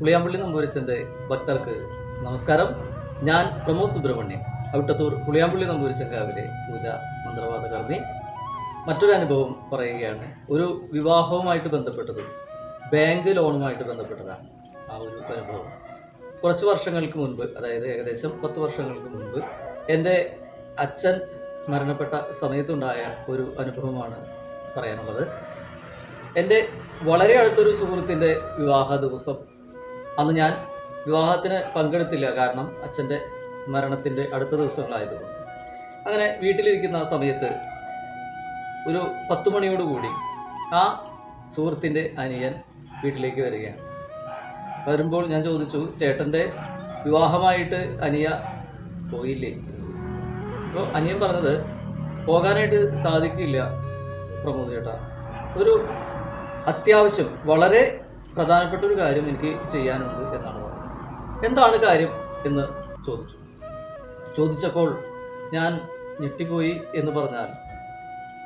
പുളിയാമ്പള്ളി നമ്പൂരിച്ചന്റെ ഭക്തർക്ക് നമസ്കാരം. ഞാൻ പ്രമോദ് സുബ്രഹ്മണ്യൻ അവിട്ടത്തൂർ പുളിയാമ്പള്ളി നമ്പൂരിച്ചൻ കാവിലെ പൂജ മന്ത്രവാദ കർമ്മി. മറ്റൊരു അനുഭവം പറയുകയാണ് ഒരു വിവാഹവുമായിട്ട് ബന്ധപ്പെട്ടത് ബാങ്ക് ലോണുമായിട്ട് ബന്ധപ്പെട്ടതാണ് ആ ഒരു അനുഭവം. കുറച്ച് വർഷങ്ങൾക്ക് മുൻപ് അതായത് ഏകദേശം പത്ത് വർഷങ്ങൾക്ക് മുൻപ് എന്റെ അച്ഛൻ മരണപ്പെട്ട സമയത്തുണ്ടായ ഒരു അനുഭവമാണ് പറയാനുള്ളത്. എന്റെ വളരെ അടുത്തൊരു സുഹൃത്തിന്റെ വിവാഹ ദിവസം അന്ന് ഞാൻ വിവാഹത്തിന് പങ്കെടുത്തില്ല. കാരണം അച്ഛന്റെ മരണത്തിന്റെ അടുത്ത ദിവസങ്ങളായതുകൊണ്ട് അങ്ങനെ വീട്ടിലിരിക്കുന്ന സമയത്ത് ഒരു പത്ത് മണിയോടുകൂടി ആ സുഹൃത്തിന്റെ അനിയൻ വീട്ടിലേക്ക് വരികയാണ്. വരുമ്പോൾ ഞാൻ ചോദിച്ചു ചേട്ടന്റെ വിവാഹമായിട്ട് അനിയ പോയില്ലേ? അപ്പോൾ അനിയൻ പറഞ്ഞത് പോകാനായിട്ട് സാധിക്കില്ല പ്രമോദ് ചേട്ടാ. ഒരു അത്യാവശ്യം വളരെ പ്രധാനപ്പെട്ട ഒരു കാര്യം എനിക്ക് ചെയ്യാനുണ്ട് എന്നാണ് പറഞ്ഞത് എന്താണ് കാര്യം എന്ന് ചോദിച്ചു. ചോദിച്ചപ്പോൾ ഞാൻ ഞെട്ടിപ്പോയി എന്ന് പറഞ്ഞാൽ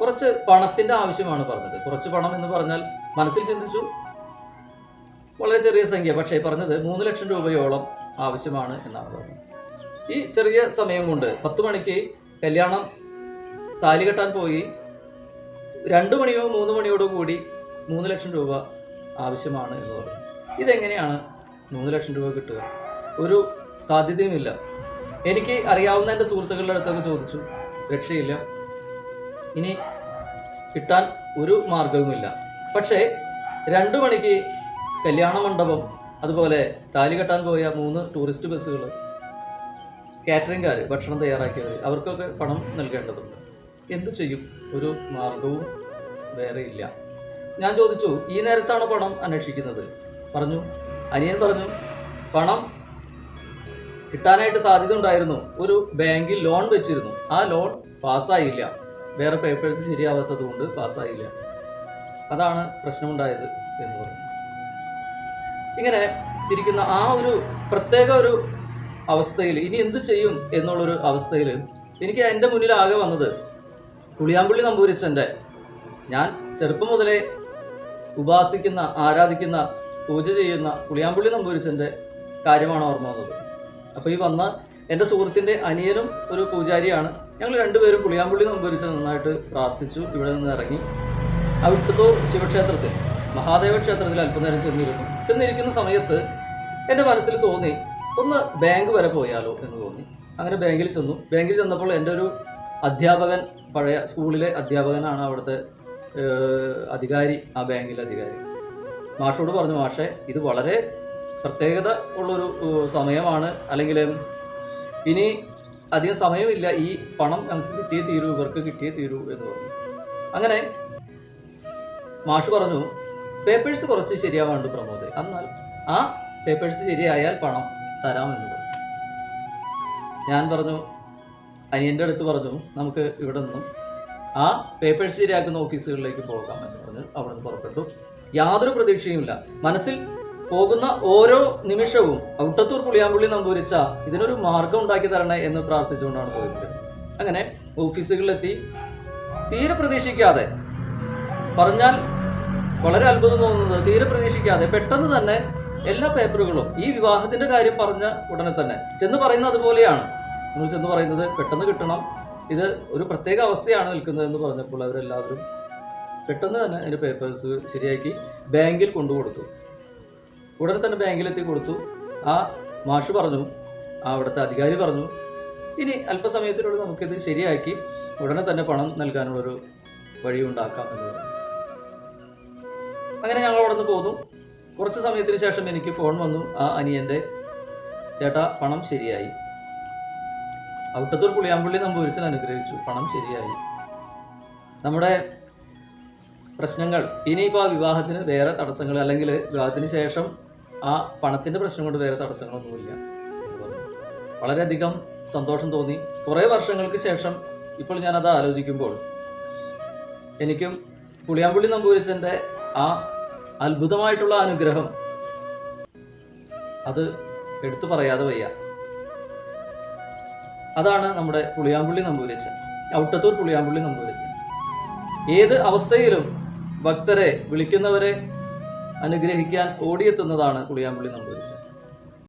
കുറച്ച് പണത്തിന്റെ ആവശ്യമാണ് പറഞ്ഞത്. കുറച്ച് പണം എന്ന് പറഞ്ഞാൽ മനസ്സിൽ ചിന്തിച്ചു. വളരെ ചെറിയ സംഖ്യ പക്ഷേ പറഞ്ഞത് മൂന്ന് ലക്ഷം രൂപയോളം ആവശ്യമാണ് എന്നാണ് പറഞ്ഞത്. ഈ ചെറിയ സമയം കൊണ്ട് പത്ത് മണിക്ക് കല്യാണം താലി കെട്ടാൻ പോയി. രണ്ടു മണിയോ മൂന്ന് മണിയോടോ കൂടി മൂന്ന് ലക്ഷം രൂപ ആവശ്യമാണ് എന്ന് പറഞ്ഞു. ഇതെങ്ങനെയാണ് മൂന്ന് ലക്ഷം രൂപ കിട്ടുക? ഒരു സാധ്യതയുമില്ല. എനിക്ക് അറിയാവുന്ന എന്റെ സുഹൃത്തുക്കളുടെ അടുത്തൊക്കെ ചോദിച്ചു. രക്ഷയില്ല. ഇനി കിട്ടാൻ ഒരു മാർഗവുമില്ല പക്ഷേ രണ്ടു മണിക്ക് കല്യാണ മണ്ഡപം അതുപോലെ താലി കെട്ടാൻ പോയ മൂന്ന് ടൂറിസ്റ്റ് ബസ്സുകൾ കാറ്ററിംഗുകാർ ഭക്ഷണം തയ്യാറാക്കിയവർ അവർക്കൊക്കെ പണം നൽകേണ്ടതുണ്ട്. എന്തു ചെയ്യും? ഒരു മാർഗവും വേറെ ഇല്ല. ഞാൻ ചോദിച്ചു ഈ നേരത്താണ് പണം അന്വേഷിക്കുന്നത്? പറഞ്ഞു. അനിയൻ പറഞ്ഞു പണം കിട്ടാനായിട്ട് സാധ്യത ഉണ്ടായിരുന്നു ഒരു ബാങ്കിൽ ലോൺ വെച്ചിരുന്നു. ആ ലോൺ പാസ്സായില്ല. വേറെ പേപ്പേഴ്സ് ശരിയാവാത്തത് കൊണ്ട് പാസ്സായില്ല. അതാണ് പ്രശ്നമുണ്ടായത് എന്ന് പറഞ്ഞു. ഇങ്ങനെ ഇരിക്കുന്ന ആ ഒരു പ്രത്യേക ഒരു അവസ്ഥയിൽ ഇനി എന്ത് ചെയ്യും എന്നുള്ളൊരു അവസ്ഥയിൽ എനിക്ക് എന്റെ മുന്നിൽ ആകെ വന്നത് പുളിയാമ്പുള്ളി നമ്പൂരിച്ചന്റെ ഞാൻ ചെറുപ്പം മുതലേ ഉപാസിക്കുന്ന ആരാധിക്കുന്ന പൂജ ചെയ്യുന്ന പുളിയാമ്പുള്ളി നമ്പൂരിച്ചന്റെ കാര്യമാണ് ഓർമ്മ വന്നത്. അപ്പോൾ ഈ വന്ന എന്റെ സുഹൃത്തിന്റെ അനിയനും ഒരു പൂജാരിയാണ്. ഞങ്ങൾ രണ്ടുപേരും പുളിയാമ്പുള്ളി നമ്പൂരിച്ചൻ നന്നായിട്ട് പ്രാർത്ഥിച്ചു. ഇവിടെ നിന്ന് ഇറങ്ങി. അവിടുത്തെ ശിവക്ഷേത്രത്തിൽ മഹാദേവ ക്ഷേത്രത്തിൽ അല്പനേരം ചെന്നിരുന്നു. ചെന്നിരിക്കുന്ന സമയത്ത് എന്റെ മനസ്സിൽ തോന്നി ഒന്ന് ബാങ്ക് വരെ പോയാലോ? എന്ന് തോന്നി. അങ്ങനെ ബാങ്കിൽ ചെന്നു. ബാങ്കിൽ ചെന്നപ്പോൾ എന്റെ ഒരു അധ്യാപകൻ പഴയ സ്കൂളിലെ അധ്യാപകനാണ് അവിടുത്തെ അധികാരി ആ ബാങ്കിലെ അധികാരി. മാഷോട് പറഞ്ഞു മാഷെ ഇത് വളരെ പ്രത്യേകത ഉള്ളൊരു സമയമാണ്. അല്ലെങ്കിൽ ഇനി അധികം സമയമില്ല. ഈ പണം ഞങ്ങൾക്ക് കിട്ടിയേ തീരൂ ഇവർക്ക് കിട്ടിയേ തീരൂ എന്ന് പറഞ്ഞു. അങ്ങനെ മാഷ് പറഞ്ഞു പേപ്പേഴ്സ് കുറച്ച് ശരിയാവാണ്ട് പ്രമോദ്. എന്നാൽ ആ പേപ്പേഴ്സ് ശരിയായാൽ പണം തരാമെന്ന് പറഞ്ഞു. ഞാൻ പറഞ്ഞു അനിയന്റെ അടുത്ത് പറഞ്ഞു നമുക്ക് ഇവിടെ നിന്നും ആ പേപ്പേഴ്സ് ശരിയാക്കുന്ന ഓഫീസുകളിലേക്ക് പോകാം എന്ന് പറഞ്ഞ് അവിടെ നിന്ന് പുറപ്പെട്ടു. യാതൊരു പ്രതീക്ഷയുമില്ല. മനസ്സിൽ പോകുന്ന ഓരോ നിമിഷവും ഔട്ടത്തൂർ പുളിയാമ്പുള്ളി നമ്പൂരിച്ച ഇതിനൊരു മാർഗം ഉണ്ടാക്കി തരണേ എന്ന് പ്രാർത്ഥിച്ചുകൊണ്ടാണ് പോയത്. അങ്ങനെ ഓഫീസുകളിലെത്തി തീരെ പ്രതീക്ഷിക്കാതെ പറഞ്ഞാൽ വളരെ അത്ഭുതം തോന്നുന്നത് തീരെ പ്രതീക്ഷിക്കാതെ പെട്ടെന്ന് തന്നെ എല്ലാ പേപ്പറുകളും ഈ വിവാഹത്തിന്റെ കാര്യം പറഞ്ഞ ഉടനെ തന്നെ. ചെന്ന് പറയുന്നത് അതുപോലെയാണ്. നമ്മൾ ചെന്ന് പറയുന്നത് പെട്ടെന്ന് കിട്ടണം ഇത് ഒരു പ്രത്യേക അവസ്ഥയാണ് നിൽക്കുന്നതെന്ന് പറഞ്ഞപ്പോൾ അവരെല്ലാവരും പെട്ടെന്ന് തന്നെ അതിന്റെ പേപ്പേഴ്സ് ശരിയാക്കി ബാങ്കിൽ കൊണ്ടുകൊടുത്തു. ഉടനെ തന്നെ ബാങ്കിലെത്തി കൊടുത്തു. ആ മാഷ് പറഞ്ഞു ആ അവിടുത്തെ അധികാരി പറഞ്ഞു ഇനി അല്പസമയത്തിനുള്ളിൽ നമുക്കിത് ശരിയാക്കി ഉടനെ തന്നെ പണം നൽകാനുള്ളൊരു വഴി ഉണ്ടാക്കാം എന്ന് പറഞ്ഞു. അങ്ങനെ ഞങ്ങൾ അവിടെ നിന്ന് പോന്നു. കുറച്ച് സമയത്തിന് ശേഷം എനിക്ക് ഫോൺ വന്നു. ആ അനിയന്റെ ചേട്ടാ പണം ശരിയായി. ഔട്ടത്തൂർ പുളിയാമ്പള്ളി നമ്പൂരിച്ചൻ അനുഗ്രഹിച്ചു. പണം ശരിയായി. നമ്മുടെ പ്രശ്നങ്ങൾ ഇനിയിപ്പോൾ ആ വിവാഹത്തിന് വേറെ തടസ്സങ്ങൾ അല്ലെങ്കിൽ വിവാഹത്തിന് ശേഷം ആ പണത്തിന്റെ പ്രശ്നം കൊണ്ട് വേറെ തടസ്സങ്ങളൊന്നുമില്ല വളരെയധികം സന്തോഷം തോന്നി. കുറേ വർഷങ്ങൾക്ക് ശേഷം ഇപ്പോൾ ഞാനത് ആലോചിക്കുമ്പോൾ എനിക്കും പുളിയാമ്പുള്ളി നമ്പൂരിച്ചന്റെ ആ അത്ഭുതമായിട്ടുള്ള അനുഗ്രഹം അത് എടുത്തു പറയാതെ വയ്യ. അതാണ് നമ്മുടെ പുളിയാമ്പുള്ളി നമ്പൂരിച്ചൻ ഔട്ടത്തൂർ പുളിയാമ്പുള്ളി നമ്പൂരിച്ചൻ ഏത് അവസ്ഥയിലും ഭക്തരെ വിളിക്കുന്നവരെ അനുഗ്രഹിക്കാൻ ഓടിയെത്തുന്നതാണ് പുളിയാമ്പുള്ളി നമ്പൂരിച്ചൻ